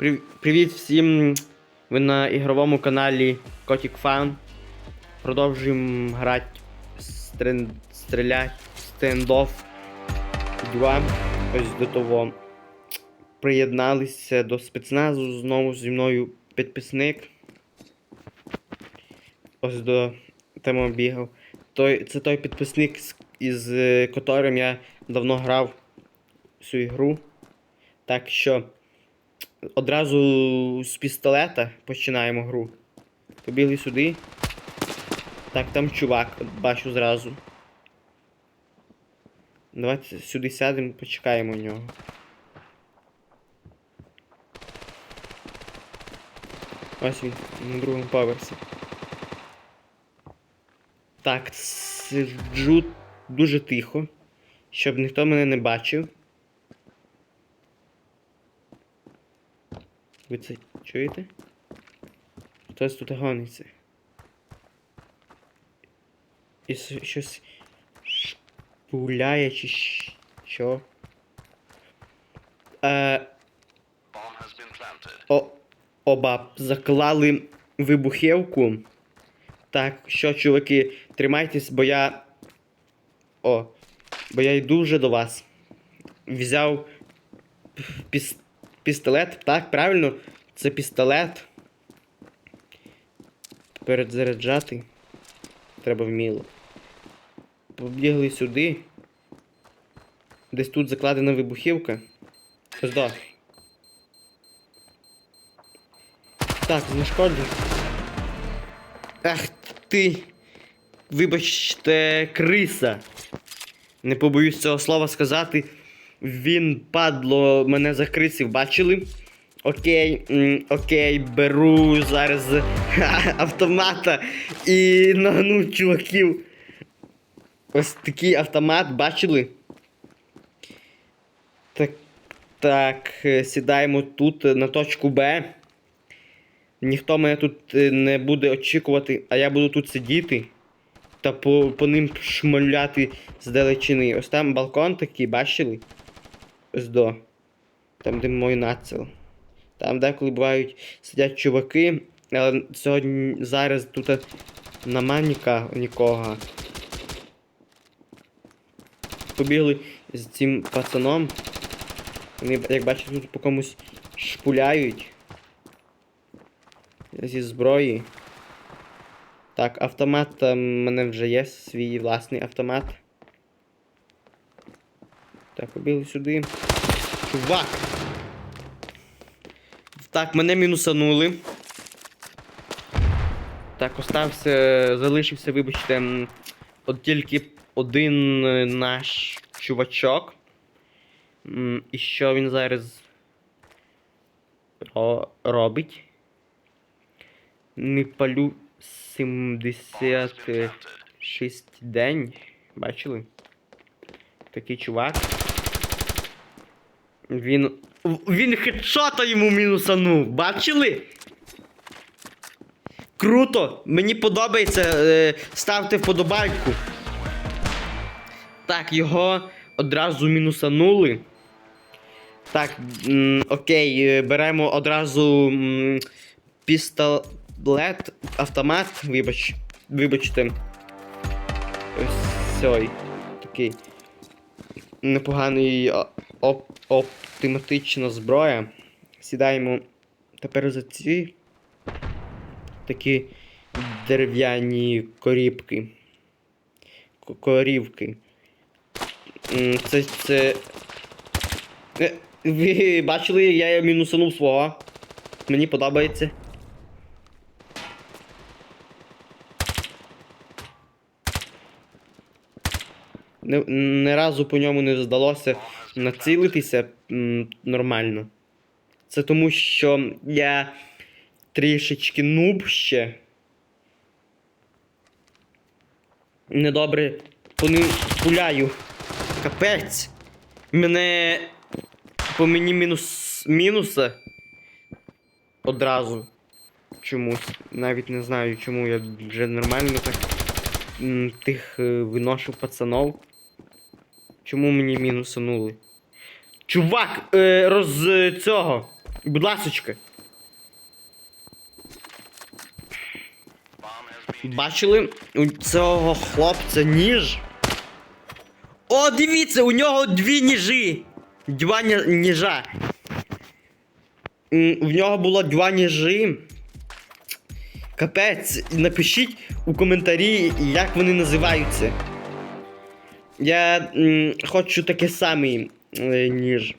Прив- Привіт всім! Ви на ігровому каналі Котик Фан. Продовжуємо грати стрен... стрілять стендоф 2. Ось до того приєдналися до спецназу. Знову зі мною підписник. Ось до тему бігав. Той, це той підписник, із е, котрим я давно грав цю ігру. Так що одразу з пістолета починаємо гру. Побігли сюди. Так, там чувак, бачу зразу. Давайте сюди сядемо, почекаємо нього. Ось він на другому поверсі. Так, сиджу дуже тихо, щоб ніхто мене не бачив. Ви це чуєте? Хтось тут гониться. І щось шпуляє чи що. Е, о, оба заклали вибухівку. Так, що, чуваки, тримайтесь, бо я. О, бо я йду вже до вас. Взяв піс... пістолет, так, правильно? Це пістолет. Перезаряджати. Треба вміло. Побігли сюди. Десь тут закладена вибухівка. Ось да. Так, знешкоджу. Ах ти. Вибачте, криса. Не побоюсь цього слова сказати. Він, падло, мене закрисив, бачили? Окей, окей, беру зараз автомата і нагну чуваків. Ось такий автомат, бачили? Так, так, е, сідаємо тут е, на точку Б. Ніхто мене тут е, не буде очікувати, а я буду тут сидіти та по, по ним шмаляти з далечини. Ось там балкон такий, бачили? Ось до. Там, де мой нацел. Там деколи бувають сидять чуваки, але сьогодні зараз тут нема ніка, нікого. Побігли з цим пацаном. Вони, як бачите, тут по комусь шпуляють. Зі зброї. Так, автомат там в мене вже є свій власний автомат. Так, побігли сюди. Чувак! Так, мене мінусанули. Так, остався, залишився, вибачте, от тільки один е, наш чувачок. І що він зараз робить? Не палю 76 день. Бачили? Такий чувак. Він. Він хедшота йому мінусанув. Бачили? Круто! Мені подобається. Е, ставте вподобайку. Так, його одразу мінусанули. Так, окей, е, беремо одразу пістолет, автомат, вибач, вибачте. Ось цей такий непоганий оптиматична зброя. Сідаємо тепер за ці такі дерев'яні корібки. Корівки. Це. це. Е, Ви бачили, я мінусанув свого. Мені подобається. Не, не разу по ньому не здалося націлитися нормально. Це тому, що я трішечки нуб ще. Недобре по ним пуляю. Капець. Мене по мені мінус мінуса одразу чомусь. Навіть не знаю чому я вже нормально так тих е, виношу пацанов. Чому мені мінусанули? Чувак, е, роз е, цього. Будь ласочка. Бачили? У цього хлопця ніж. О, дивіться, у нього дві ніжі. Два ні- ніжа. В нього було два ніжі. Капець, напишіть у коментарі, як вони називаються. Я м, хочу таке самий е, ніж.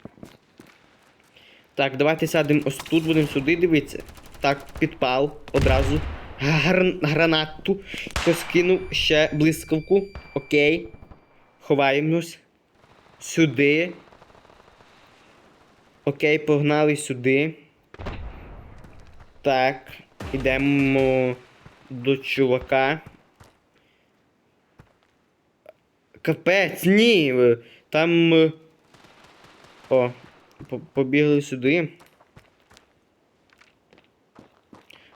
Так, давайте сядемо ось тут, будемо сюди дивитися. Так, підпал одразу. Гр... Гранату. Хтось кинув ще блискавку. Окей. Ховаємось. Сюди. Окей, погнали сюди. Так. Ідемо до чувака. Капець, ні. е, Там. О, по- побігли сюди.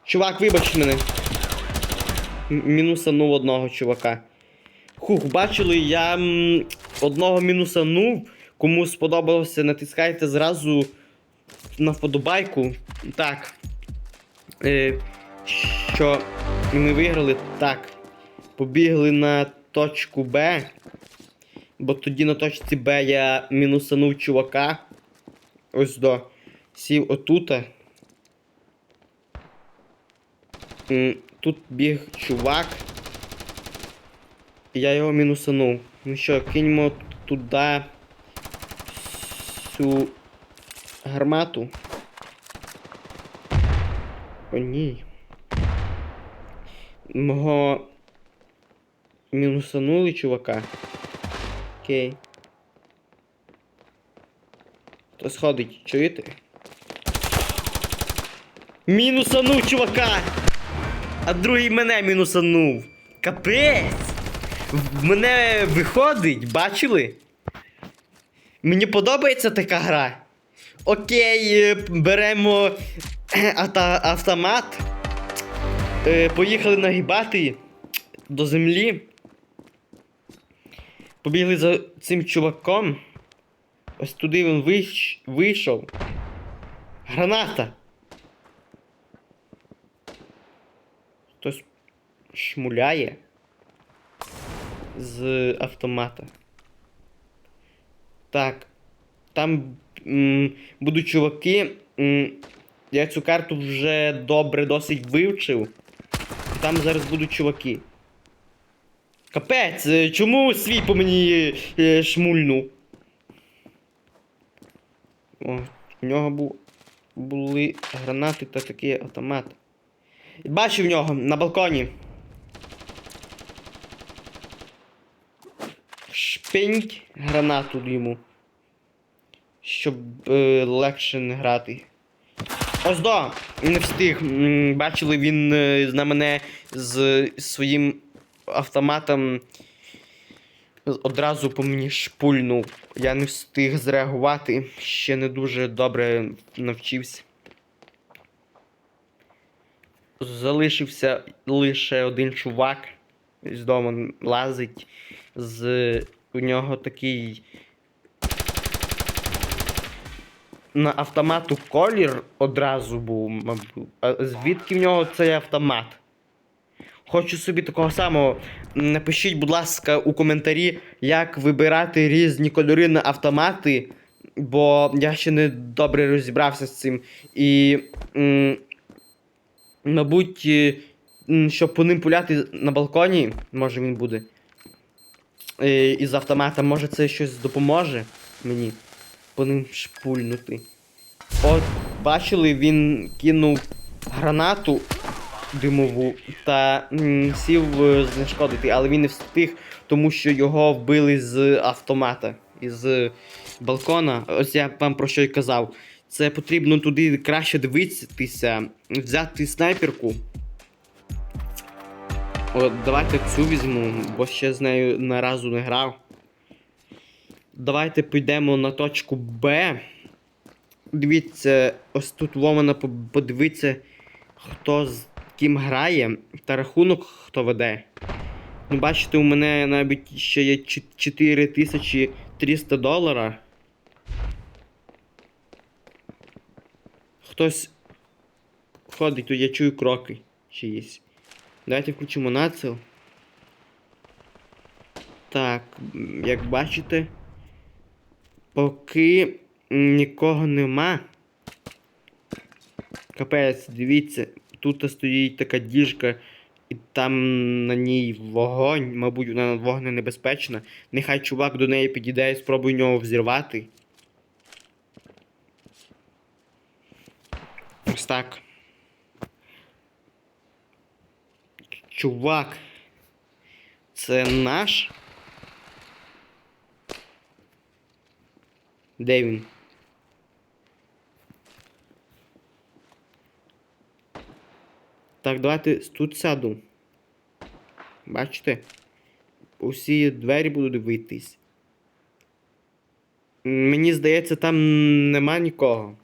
Чувак, вибач мене. Мінусанув одного чувака. Хух, бачили, я одного мінусанув. Кому сподобалося, натискайте зразу на вподобайку. Так. Е, що ми виграли? Так. Побігли на точку Б. Бо тоді на точці Б я мінусанув чувака. Ось до. Сів отута. Тут біг чувак. Я його мінусанув. Ну що, киньмо туди цю гармату. О, ні. Мого мінусанули чувака. Окей. Хто сходить, чуєте? Мінусанув чувака! А другий мене мінусанув. Капець! В мене виходить, бачили? Мені подобається така гра. Окей, е, беремо е, автомат. Е, Поїхали нагибати до землі. Побігли за цим чуваком. Ось туди він вийш... вийшов. Граната. Хтось шмуляє з автомата. Так. Там м, будуть чуваки. М, я цю карту вже добре досить вивчив. Там зараз будуть чуваки. Капець, е, чому свій по мені е, шмульнув? О, у нього був, були гранати та такий автомат. Бачив нього на балконі. Шпинь гранату йому. Щоб е, легше не грати. Ось до! Не встиг. Бачили, він е, на мене з своїм автоматом одразу по мені шпульнув. Я не встиг зреагувати, ще не дуже добре навчився. Залишився лише один чувак з дому лазить. З у нього такий. На автомату колір одразу був, мабуть. А звідки в нього цей автомат? Хочу собі такого самого. Напишіть, будь ласка, у коментарі, як вибирати різні кольори на автомати, бо я ще не добре розібрався з цим. І. М, мабуть, е, щоб по ним пуляти на балконі, може він буде. Е, із автомата, може це щось допоможе мені по ним шпульнути. От, бачили, він кинув гранату димову та сів е, знешкодити, але він не встиг, тому що його вбили з автомата із балкона. Ось я вам про що й казав. Це потрібно туди краще дивитися, взяти снайперку. От, давайте цю візьму, бо ще з нею на разу не грав. Давайте підемо на точку Б. Дивіться, ось тут Вомана подивіться, хто з ким грає, та рахунок хто веде. Ну, бачите, у мене навіть ще є 4300 долара. Хтось ходить, тут я чую кроки чиїсь. Давайте включимо нацел. Так, як бачите, поки нікого нема. Капець, дивіться, тут стоїть така діжка, і там на ній вогонь, мабуть, вона вогненебезпечна. Нехай чувак до неї підійде і спробує нього взірвати. Ось так. Чувак. Це наш? Де він? Так, давайте тут сяду. Бачите? Усі двері будуть дивитись. М, Мені здається, там нема нікого.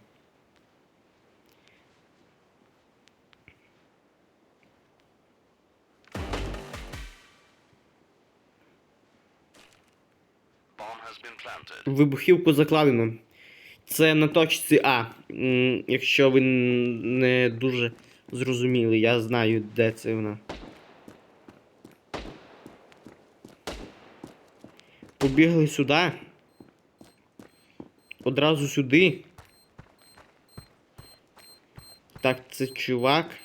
Вибухівку закладено. Це на точці А. Якщо ви не дуже зрозуміли, я знаю, де це вона. Побігли сюди. Одразу сюди. Так, це чувак.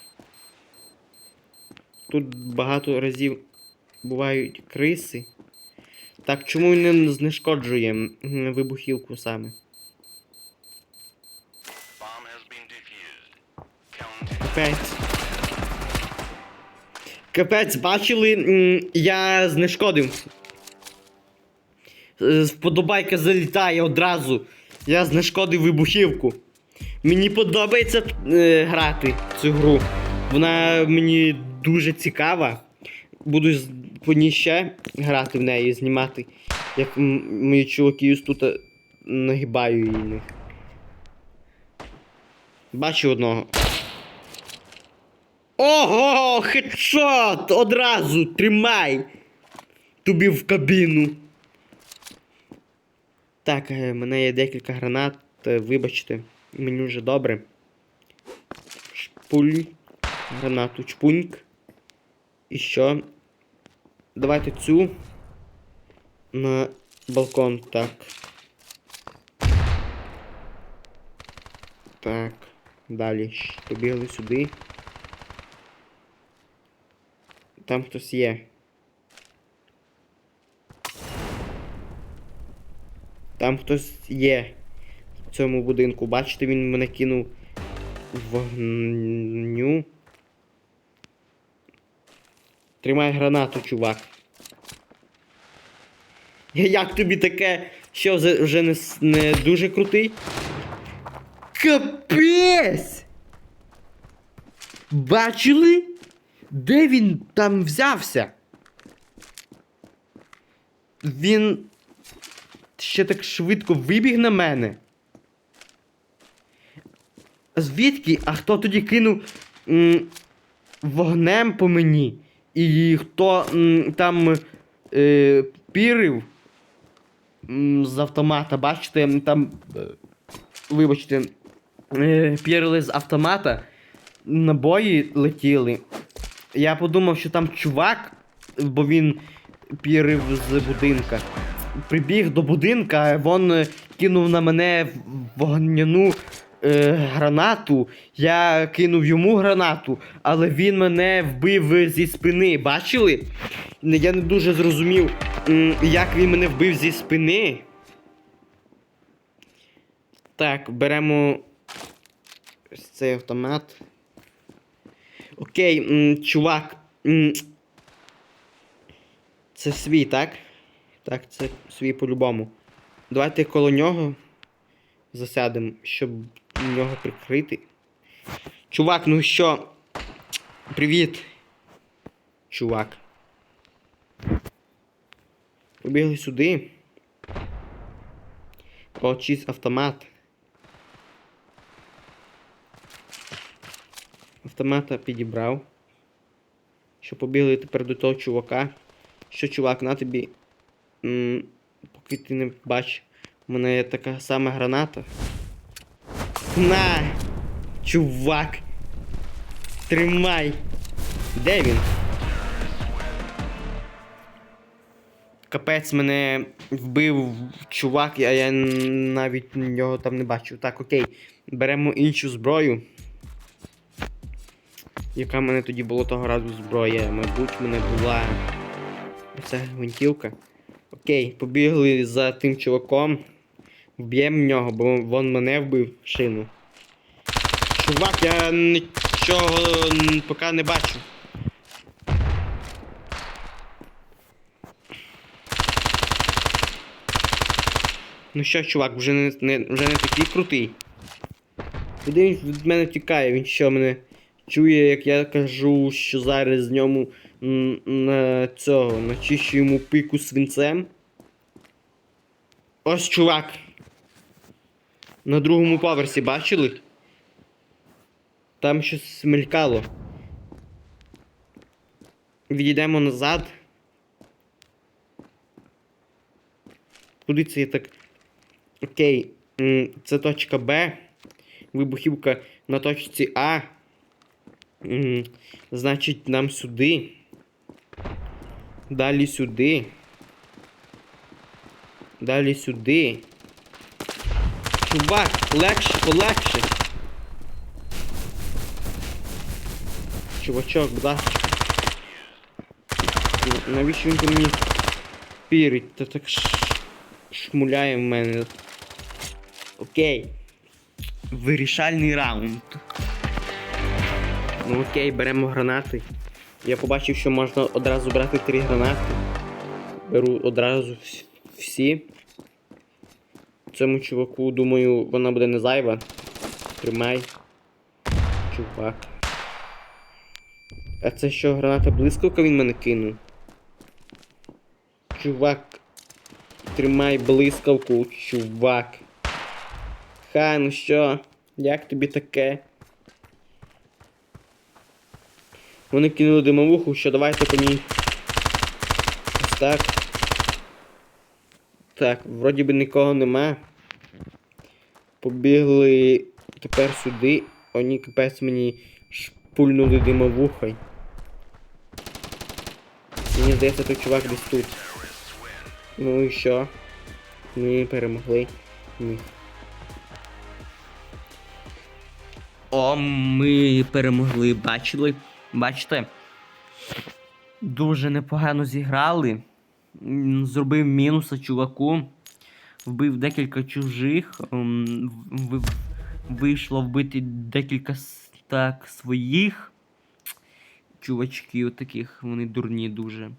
Тут багато разів бувають криси. Так, чому він не знешкоджує вибухівку саме? Капець. Капець, бачили, я знешкодив. Вподобайка залітає одразу. Я знешкодив вибухівку. Мені подобається е, грати цю гру. Вона мені дуже цікава. Буду по ній ще грати в неї, знімати. Як мої чуваки тут е, нагибаю її. Бачу одного. Ого, хедшот! Одразу тримай! Тобі в кабіну. Так, е, в мене є декілька гранат. е, Вибачте, мені вже добре. Шпуль. Гранату чпуньк. І що? Давайте цю на балкон. Так. Так. Далі. Побігли сюди. Там хтось є. Там хтось є в цьому будинку. Бачите, він мене кинув вогню. Тримай гранату, чувак. Як тобі таке, що вже- не, не дуже крутий? Капець! Бачили? Де він там взявся? Він ще так швидко вибіг на мене. Звідки? А хто тоді кинув м, вогнем по мені? І хто м, там е, пірив м, з автомата, бачите, там. е, Вибачте, е, пірили з автомата, набої летіли. Я подумав, що там чувак, бо він пірив з будинка. Прибіг до будинка, він е, кинув на мене вогняну е, гранату. Я кинув йому гранату, але він мене вбив зі спини. Бачили? Я не дуже зрозумів, як він мене вбив зі спини. Так, беремо цей автомат. Окей, чувак. Це свій, так? Так, це свій по-любому. Давайте коло нього засядемо, щоб нього прикрити. Чувак, ну що? Привіт. Чувак. Побігли сюди. О, чиз автомат. Автомата підібрав. Що побігли тепер до того чувака. Що, чувак, на тобі. М, поки ти не бачиш, у мене є така сама граната. На! Чувак. Тримай. Де він? Капець мене вбив чувак, а я навіть його там не бачив. Так, окей. Беремо іншу зброю. Яка в мене тоді було того разу зброя? Мабуть, в мене була. Це гвинтівка. Окей, побігли за тим чуваком. Вб'ємо нього, бо він мене вбив в шину. Чувак, я нічого поки не бачу. Ну що, чувак, вже не, не, вже не такий крутий. Куди він від мене тікає? Він що мене чує, як я кажу, що зараз з ньому на цього начищу йому пику свинцем. Ось чувак. На другому поверсі бачили? Там щось мелькало. Відійдемо назад. Куди це я так. Окей. Це точка Б. Вибухівка на точці А. Значить, нам сюди. Далі сюди. Далі сюди. Чувак, легше, полегше. Чувачок, будь ласка. Навіщо він по мені пірить? Та так ш... шмуляє в мене. Окей. Вирішальний раунд. Ну окей, беремо гранати. Я побачив, що можна одразу брати три гранати. Беру одразу всі. Цьому чуваку, думаю, вона буде не зайва. Тримай. Чувак. А це що, граната блискавка він мене кинув? Чувак. Тримай блискавку, чувак. Ха, ну що? Як тобі таке? Вони кинули димовуху, що давайте по ній. Ось так. Так, вроді би нікого нема. Побігли тепер сюди. Вони капець мені шпульнули димовухой. Мені здається, той чувак десь тут. Ну і що? Ми перемогли. Ні. О, ми перемогли, бачили? Бачите? Дуже непогано зіграли. Зробив мінуса чуваку. Вбив декілька чужих. м, в- в- Вийшло вбити декілька так своїх. Чувачків таких, вони дурні дуже.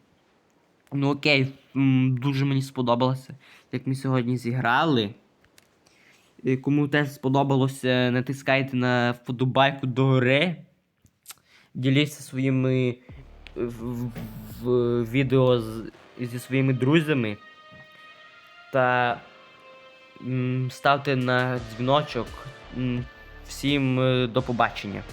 Ну окей, дуже мені сподобалося, як ми сьогодні зіграли. Е, Кому теж сподобалося, натискайте на вподобайку до гри. Діліться своїми е, в, в, відео з, зі своїми друзями. Та м, ставте на дзвіночок. Всім е, до побачення.